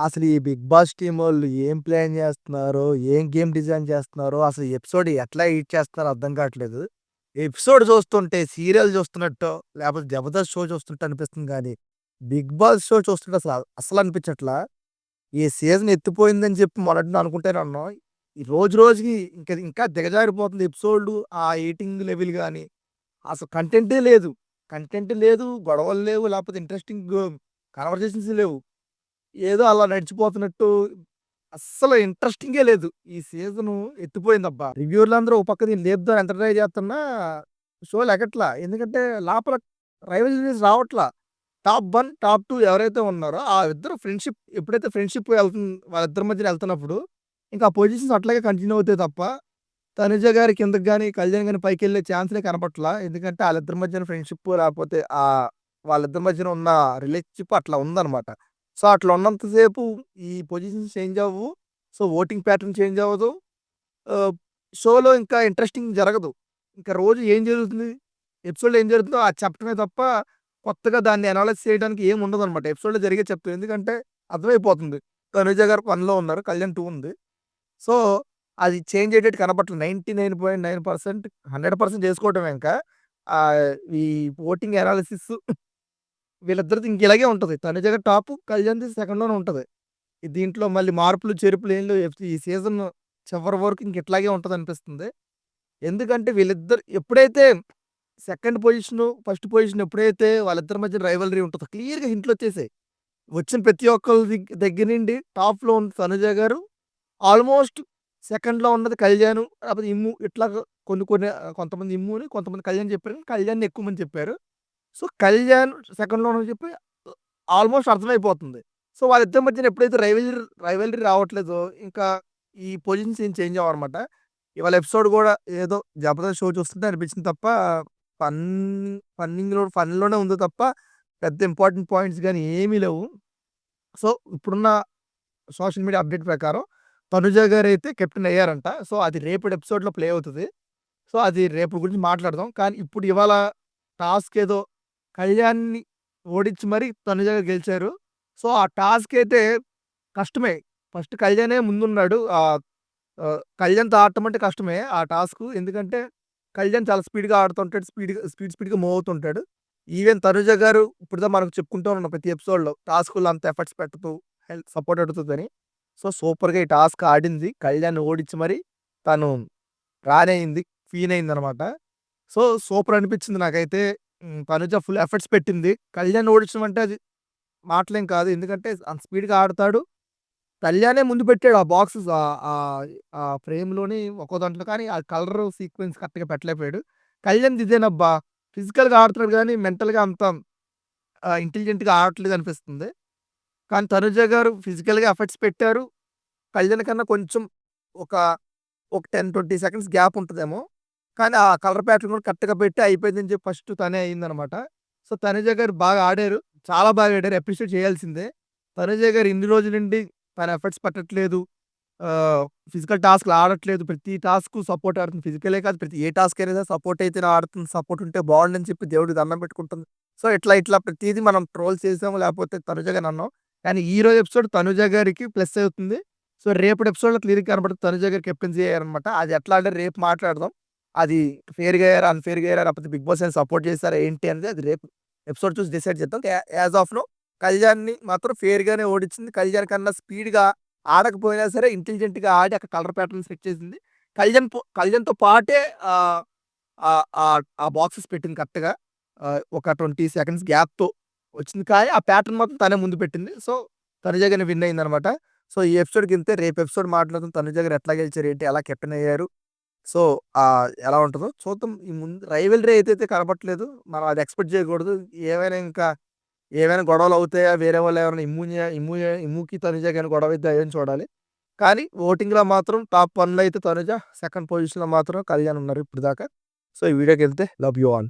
అసలు ఈ 'big boss' టీమోళ్ళు ఏం ప్లాన్ చేస్తున్నారో ఏం గేమ్ డిజైన్ చేస్తున్నారో, అసలు ఎపిసోడ్ ఎట్లా ఎడిట్ చేస్తున్నారో అర్థం కావట్లేదు. ఎపిసోడ్ చూస్తుంటే సీరియల్ చూస్తున్నట్టో, లేకపోతే 'జబర్దస్త్' షో చూస్తున్నట్టు అనిపిస్తుంది కానీ 'బిగ్ బాస్' షో చూస్తుంటే అసలు అసలు అనిపించట్లా. ఈ సీజన్ ఎత్తిపోయిందని చెప్పి మొదటిని అనుకుంటే ఉన్నాం. ఈ రోజు రోజుకి ఇంకా ఇంకా దిగజారిపోతుంది ఎపిసోడ్‌లు, ఆ ఎయిటింగ్ లెవెల్ కానీ అసలు కంటెంటే లేదు. కంటెంట్ లేదు, గొడవలు లేవు, లేకపోతే ఇంట్రెస్టింగ్ కన్వర్జేషన్స్ లేవు. ఏదో అలా నడిచిపోతున్నట్టు అస్సలు ఇంట్రెస్టింగే లేదు. ఈ సీజను ఎత్తిపోయిందబ్బా! రివ్యూవర్లందరూ ఒక పక్క దీన్ని లేదు ఎంత ట్రై చేస్తున్నా షో లెగట్లా. ఎందుకంటే లోపల రైవల్రీస్ రావట్లా. టాప్ వన్ టాప్ టూ ఎవరైతే ఉన్నారో ఆ ఇద్దరు ఫ్రెండ్‌షిప్ ఎప్పుడైతే ఫ్రెండ్‌షిప్ వెళ్తుంది వాళ్ళిద్దరి మధ్యన వెళ్తున్నప్పుడు ఇంకా ఆ పొజిషన్స్ అట్లాగే కంటిన్యూ అవుతాయి తప్ప, తనుజ గారి కిందకి కానీ కళ్యాణ్ గాని పైకెళ్ళే ఛాన్స్‌లే కనపట్లా. ఎందుకంటే వాళ్ళిద్దరి మధ్యన ఫ్రెండ్‌షిప్ లేకపోతే ఆ వాళ్ళిద్దరి మధ్యన ఉన్న రిలేషన్‌షిప్ అట్లా ఉందనమాట. సో, అట్లా ఉన్నంతసేపు ఈ పొజిషన్స్ చేంజ్ అవ్వవు. సో, ఓటింగ్ ప్యాటర్న్ చేంజ్ అవ్వదు. షోలో ఇంకా ఇంట్రెస్టింగ్ జరగదు. ఇంకా రోజు ఏం జరుగుతుంది? ఎపిసోడ్‌లో ఏం జరుగుతుందో అది చెప్పడమే తప్ప, కొత్తగా దాన్ని అనలైజ్ చేయడానికి ఏం ఉండదు అనమాట ఎపిసోడ్‌లో జరిగే చెప్తుంది ఎందుకంటే అర్థమైపోతుంది. తనుజ గారు వన్లో ఉన్నారు. కళ్యాణ్ టూ ఉంది. సో, అది చేంజ్ అయ్యేటట్టు కనపట్ల 99.9% 100% చేసుకోవటమే ఇంకా. ఈ ఓటింగ్ అనాలిసిస్ వీళ్ళిద్దరిది ఇంక ఇలాగే ఉంటుంది తనుజ టాపు, కళ్యాణ్‌ది సెకండ్‌లోనే ఉంటుంది దీంట్లో మళ్ళీ మార్పులు, చేర్పులు ఏం లేవు. ఈ సీజన్ చివరి వరకు ఇంక ఇట్లాగే ఉంటదనిపిస్తుంది. ఎందుకంటే వీళ్ళిద్దరు ఎప్పుడైతే సెకండ్ పొజిషను, ఫస్ట్ పొజిషన్ ఎప్పుడైతే వాళ్ళిద్దరి మధ్య రైవలరీ ఉంటుందో క్లియర్‌గా హింట్‌లొచ్చేసాయి. వచ్చిన ప్రతి ఒక్కరి దగ్గర నుండి టాప్‌లో ఉన్న తనుజ గారు. ఆల్మోస్ట్ సెకండ్‌లో ఉన్నది కళ్యాణ్ లేకపోతే ఇమ్ము ఇట్లాగా కొన్ని కొన్ని కొంతమంది ఇమ్ముని, కొంతమంది కళ్యాణ్ చెప్పారు. కళ్యాణ్ ఎక్కువ మంది చెప్పారు. సో, కళ్యాణ్ సెకండ్‌లో అని చెప్పి ఆల్మోస్ట్ అర్థమైపోతుంది. సో, వాళ్ళిద్దరి మధ్యన ఎప్పుడైతే రైవల్రీ రైవల్రీ రావట్లేదో ఇంకా ఈ పొజిషన్స్ ఏం చేంజ్ అవ్వనమాట. ఇవాళ ఎపిసోడ్ కూడా ఏదో 'జబర్దస్త్' షో చూస్తుంటే అనిపించింది తప్ప, ఫన్ ఫన్నింగ్‌లో ఫన్‌లోనే ఉంది తప్ప, పెద్ద ఇంపార్టెంట్ పాయింట్స్ కానీ ఏమీ లేవు. సో, ఇప్పుడున్న సోషల్ మీడియా అప్డేట్ ప్రకారం తనుజ గారు అయితే కెప్టెన్ అయ్యారంట. సో, అది రేపటి ఎపిసోడ్‌లో ప్లే అవుతుంది సో, అది రేపు గురించి మాట్లాడదాం. కానీ ఇప్పుడు ఇవాళ టాస్క్ ఏదో కళ్యాణ్‌ని ఓడించి మరి తనుజ గెలిచారు. సో, ఆ టాస్క్ అయితే కష్టమే. ఫస్ట్ కళ్యాణే ముందున్నాడు. ఆహ్, కళ్యాణ్‌తో ఆడటం అంటే కష్టమే ఆ టాస్క్ ఎందుకంటే కళ్యాణ్ చాలా స్పీడ్‌గా ఆడుతుంటాడు. స్పీడ్‌గా స్పీడ్ స్పీడ్‌గా మూవ్ అవుతుంటాడు. ఈవెన్ తనుజ గారు ఇప్పుడుదా మనకు చెప్పుకుంటూ ఉన్నాం ప్రతి ఎపిసోడ్‌లో టాస్క్‌లో అంత ఎఫర్ట్స్ పెట్టదు. హెల్త్ సపోర్ట్ అడుగుతుందని సో, సూపర్‌గా ఈ టాస్క్ ఆడింది. కళ్యాణ్ ఓడించి మరి తను రాణి అయింది. అనమాట అయిందనమాట. సో, సూపర్ అనిపించింది నాకైతే. తనుజ ఫుల్ ఎఫర్ట్స్ పెట్టింది. కళ్యాణ్ ఓడించడం అంటే అది మాటలేం కాదు. ఎందుకంటే అంత స్పీడ్‌గా ఆడతాడు. కళ్యాణే ముందు పెట్టాడు ఆ బాక్సెస్ ఆ ఫ్రేమ్‌లోని ఒక్కో దాంట్లో కానీ ఆ కలర్ సీక్వెన్స్ కరెక్ట్‌గా పెట్టలేకపోయాడు. కళ్యాణ్ ఇదేనబ్బా! ఫిజికల్‌గా ఆడుతున్నాడు కానీ మెంటల్‌గా అంత ఇంటెలిజెంట్‌గా ఆడట్లేదు అనిపిస్తుంది. కానీ తనుజ గారు ఫిజికల్‌గా ఎఫర్ట్స్ పెట్టారు. కళ్యాణ్ కన్నా కొంచెం ఒక, ఒక 10, 20 సెకండ్స్ గ్యాప్ ఉంటుందేమో కానీ ఆ కలర్ ప్యాటర్న్ కూడా కరెక్ట్‌గా పెట్టి అయిపోయిందని చెప్పి ఫస్ట్ తనే అయిందనమాట. సో, తనుజ గారు బాగా ఆడారు. చాలా బాగా ఆడారు. అప్రిషియేట్ చేయాల్సిందే. తనుజ గారు ఇన్ని రోజుల నుండి తన ఎఫర్ట్స్ పెట్టట్లేదు. ఫిజికల్ టాస్క్‌లు ఆడట్లేదు. ప్రతి టాస్క్ సపోర్ట్ ఆడుతుంది. ఫిజికలే కాదు ప్రతి ఏ టాస్క్ అయినా సపోర్ట్ అయితే ఆడుతుంది. సపోర్ట్ ఉంటే బాగుండని చెప్పి దేవుడికి దండం పెట్టుకుంటుంది. సో, ఇట్లా ఇట్లా ప్రతిదీ మనం ట్రోల్ చేసాము. లేకపోతే తనుజ గారు అన్నాం. కానీ రోజు ఎపిసోడ్ తనుజ గారికి ప్లస్ అవుతుంది. సో, రేపటి ఎపిసోడ్‌లో క్లియర్ కనబడుతుంది తనుజ గారు కెప్టెన్సీ అయ్యారనమాట. అది ఎట్లా అంటే రేపు మాట్లాడదాం. అది ఫెయిర్‌గా అయ్యారా? అన్‌ఫెయిర్‌గా అయ్యారా? లేకపోతే 'బిగ్ బాస్' అని సపోర్ట్ చేస్తారా ఏంటి అనేది అది రేపు ఎపిసోడ్ చూసి డిసైడ్ చేద్దాం. యాజ్ ఆఫ్ నో కళ్యాణ్‌ని మాత్రం ఫెయిర్‌గానే ఓడించింది. కళ్యాణ్ కన్నా స్పీడ్‌గా ఆడకపోయినా సరే ఇంటెలిజెంట్‌గా ఆడి అక్కడ కలర్ ప్యాటర్న్ సెట్ చేసింది. కళ్యాణ్ పొ కళ్యాణ్‌తో పాటే ఆ బాక్సెస్ పెట్టింది కరెక్ట్‌గా. ఒక 20 సెకండ్స్ గ్యాప్‌తో వచ్చింది. కానీ ఆ ప్యాటర్న్ మాత్రం తనే ముందు పెట్టింది. సో, తనుజగానే గారిని విన్ అయిందనమాట. సో, ఈ ఎపిసోడ్‌కి ఇంతే. రేపు ఎపిసోడ్ మాట్లాడదాం. తనుజ గారు ఎట్లా గెలిచారు? ఏంటి? ఎలా కెప్టెన్ అయ్యారు? సో, ఆహ్, ఎలా ఉంటదో చూద్దాం. ఈ ముందు రైవల్రీ ఏదైతే కనపట్లేదు. మనం అది ఎక్స్‌పెక్ట్ చేయకూడదు. ఏవైనా ఇంకా ఏవైనా గొడవలు అవుతాయా? వేరే వాళ్ళు ఏమైనా ఇమ్మునియా ఇమ్ము ఇమ్ముకి తనుజ కానీ గొడవ అయితే అని చూడాలి. కానీ ఓటింగ్‌లో మాత్రం టాప్ 1లో అయితే తనుజ. సెకండ్ పొజిషన్‌లో మాత్రం కళ్యాణ్ ఉన్నారు ఇప్పటిదాకా. సో, ఈ వీడియోకి వెళ్తే లవ్ యూ ఆల్.